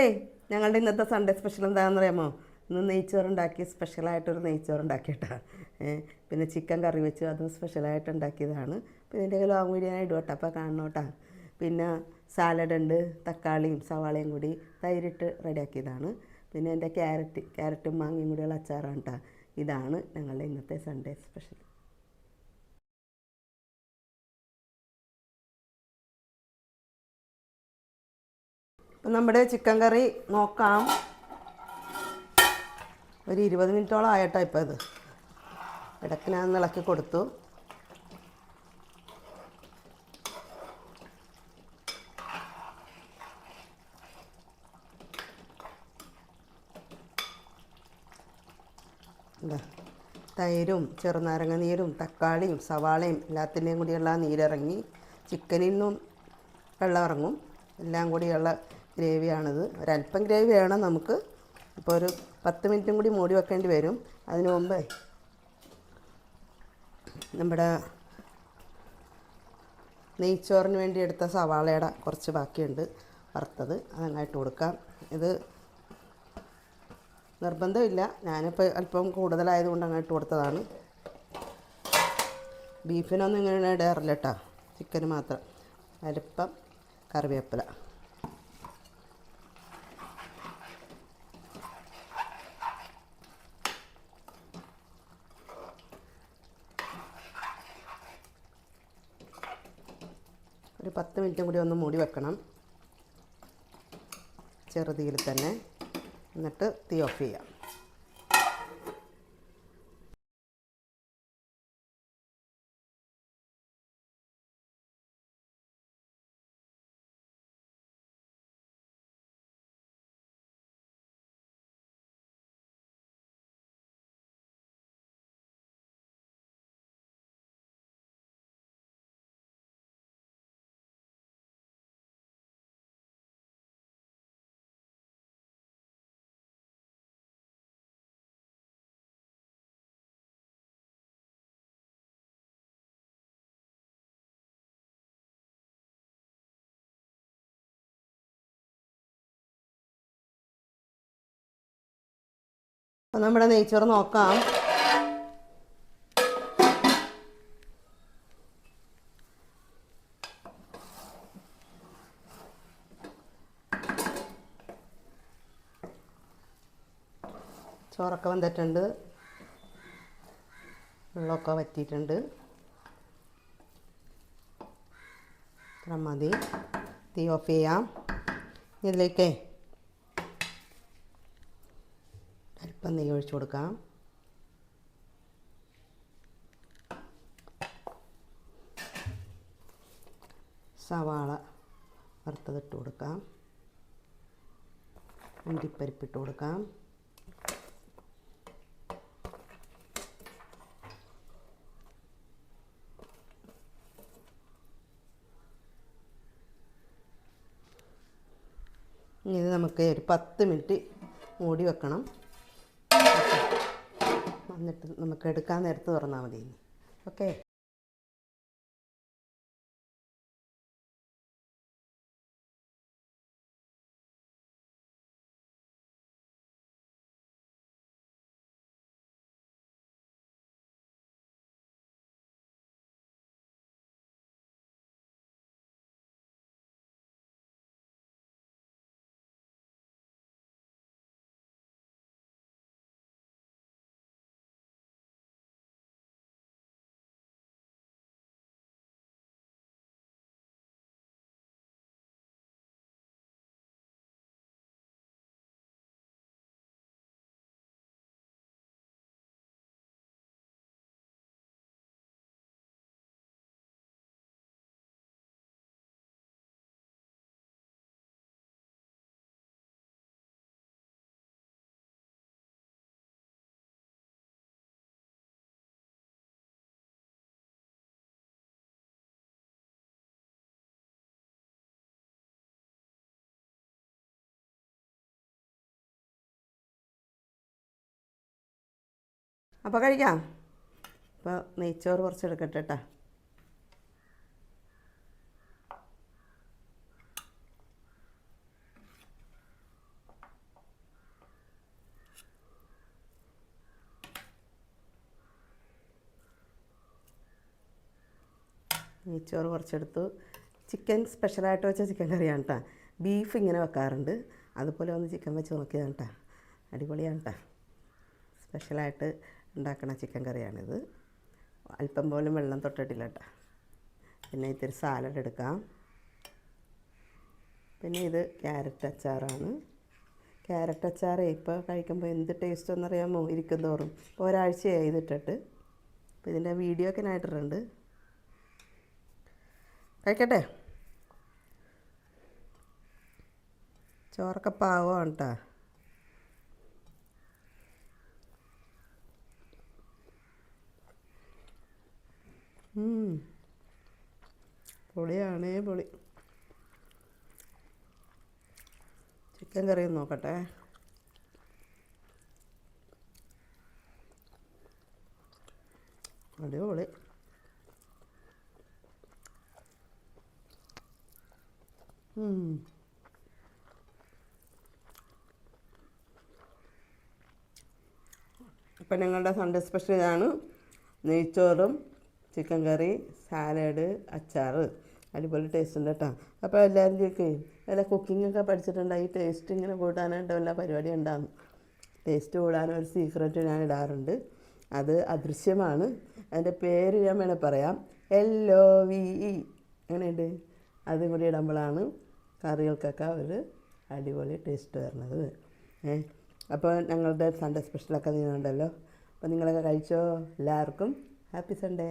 അപ്പോഴേ ഞങ്ങളുടെ ഇന്നത്തെ സൺഡേ സ്പെഷ്യൽ എന്താണെന്ന് അറിയാമോ ഇന്ന് നെയ്ച്ചോറുണ്ടാക്കി സ്പെഷ്യലായിട്ടൊരു നെയ്ച്ചോറുണ്ടാക്കിയിട്ടാ. പിന്നെ ചിക്കൻ കറി വെച്ചു അതും സ്പെഷ്യലായിട്ട് ഉണ്ടാക്കിയതാണ്. പിന്നെ എന്റെ കയ്യിൽ ലോങ് വീഡിയോ ഞാൻ ഇടും കേട്ടോ അപ്പോൾ കാണണോട്ടാ. പിന്നെ സാലഡ് ഉണ്ട് തക്കാളിയും സവാളയും കൂടി തൈരിട്ട് റെഡിയാക്കിയതാണ്. പിന്നെ എന്റെ ക്യാരറ്റ് ക്യാരറ്റും മാങ്ങയും കൂടിയുള്ള അച്ചാറാണ് കേട്ടോ ഇതാണ് ഞങ്ങളുടെ ഇന്നത്തെ സൺഡേ സ്പെഷ്യൽ ഇപ്പം നമ്മുടെ ചിക്കൻ കറി നോക്കാം. ഒരു ഇരുപത് മിനിറ്റോളം ആയിട്ടാ ഇപ്പം ഇത്. ഇടയ്ക്ക് ഞാൻ ഇളക്കി കൊടുത്തു. തൈരും ചെറുനാരങ്ങ നീരും തക്കാളിയും സവാളയും എല്ലാത്തിന്റെയും കൂടിയുള്ള നീരിറങ്ങി ചിക്കനിൽ നിന്നും വെള്ളം ഇറങ്ങും. എല്ലാം കൂടിയുള്ള ഗ്രേവിയാണിത്. ഒരല്പം ഗ്രേവി വേണം നമുക്ക്. ഇപ്പോൾ ഒരു പത്ത് മിനിറ്റും കൂടി മൂടി വെക്കേണ്ടി വരും. അതിന് മുമ്പേ നമ്മുടെ നെയ്ച്ചോറിന് വേണ്ടി എടുത്ത സവാളയുടെ കുറച്ച് ബാക്കിയുണ്ട് വറുത്തത്. അതങ്ങായിട്ട് കൊടുക്കാം. ഇത് നിർബന്ധമില്ല. ഞാനിപ്പോൾ അല്പം കൂടുതലായതുകൊണ്ട് അങ്ങോട്ട് കൊടുത്തതാണ്. ബീഫിനൊന്നും ഇങ്ങനെ ഇടാറില്ല കേട്ടോ ചിക്കന് മാത്രം. അല്പം കറിവേപ്പില. ഒരു പത്ത് മിനിറ്റും കൂടി ഒന്ന് മൂടി വെക്കണം. ചെറുതീയിൽ തന്നെ. എന്നിട്ട് തീ ഓഫ് ചെയ്യാം. നമ്മുടെ നെയ്ച്ചോറ് നോക്കാം. ചോറൊക്കെ വന്നിട്ടുണ്ട് വെള്ളമൊക്കെ വറ്റിയിട്ടുണ്ട്. ഇത്ര മതി. തീ ഓഫ് ചെയ്യാം. ഇതിലേക്കേ അല്പം നെയ്യ് ഒഴിച്ചു കൊടുക്കാം. സവാള വറുത്തതിട്ട് കൊടുക്കാം. അണ്ടിപ്പരിപ്പിട്ട് കൊടുക്കാം. ഇത് നമുക്ക് ഒരു പത്ത് മിനിറ്റ് മൂടി വെക്കണം. എന്നിട്ട് നമുക്ക് എടുക്കാൻ നേരത്ത് തുറന്നാൽ മതി ഓക്കെ? അപ്പോൾ കഴിക്കാം. അപ്പോൾ നെയ്ച്ചോറ് കുറച്ച് എടുക്കട്ടെ കേട്ടോ നെയ്ച്ചോറ് കുറച്ചെടുത്തു. ചിക്കൻ സ്പെഷ്യലായിട്ട് വെച്ച ചിക്കൻ കറിയാണ് കേട്ടോ ബീഫ് ഇങ്ങനെ വെക്കാറുണ്ട്. അതുപോലെ ഒന്ന് ചിക്കൻ വെച്ച് നോക്കിയതാണ് കേട്ടോ അടിപൊളിയാണ് കേട്ടോ സ്പെഷ്യലായിട്ട് ഉണ്ടാക്കണ ചിക്കൻ കറിയാണിത്. അല്പം പോലും വെള്ളം തൊട്ടിട്ടില്ല കേട്ടോ പിന്നെ ഇത്തിരി സാലഡ് എടുക്കാം. പിന്നെ ഇത് ക്യാരറ്റ് അച്ചാറാണ്. ക്യാരറ്റ് അച്ചാർ ഇപ്പോൾ കഴിക്കുമ്പോൾ എന്ത് ടേസ്റ്റ് എന്നറിയാമോ? ഇരിക്കും തോറും. ഇപ്പോൾ ഒരാഴ്ചയായി ഇതിട്ടിട്ട് അപ്പോൾ ഇതിന്റെ വീഡിയോ ഒക്കെ ഞാൻ ഇട്ടിട്ടുണ്ട്. കഴിക്കട്ടെ? ചോറൊക്കെ പാവമാണ് കേട്ടോ പൊളിയാണേ പൊളി. ചിക്കൻ കറി നോക്കട്ടെ. അടിപൊളി. അപ്പം ഞങ്ങളുടെ സൺഡേ സ്പെഷ്യൽ ഇതാണ് നെയ്ച്ചോറും ചിക്കൻ കറി സാലഡ് അച്ചാറ്. അടിപൊളി ടേസ്റ്റ് ഉണ്ട് കേട്ടോ അപ്പോൾ എല്ലാവരും ചോദിക്കും ഒക്കെ പഠിച്ചിട്ടുണ്ടെങ്കിൽ ഈ ടേസ്റ്റ് ഇങ്ങനെ കൂട്ടാനായിട്ട് വല്ല പരിപാടി ഉണ്ടാകും ടേസ്റ്റ് കൂടാനും ഒരു സീക്രട്ട് ഞാൻ ഇടാറുണ്ട്. അത് അദൃശ്യമാണ്. അതിന്റെ പേര് ഞാൻ വേണേൽ പറയാം. എൽ ഒ വി ഇ അങ്ങനെയുണ്ട് അതും കൂടി ഇടുമ്പോഴാണ് കറികൾക്കൊക്കെ ഒരു അടിപൊളി ടേസ്റ്റ് വരുന്നത്. ഏ അപ്പോൾ ഞങ്ങളുടെ സൺഡേ സ്പെഷ്യലൊക്കെ നീങ്ങുന്നുണ്ടല്ലോ അപ്പോൾ നിങ്ങളൊക്കെ കഴിച്ചോ? എല്ലാവർക്കും ഹാപ്പി സൺഡേ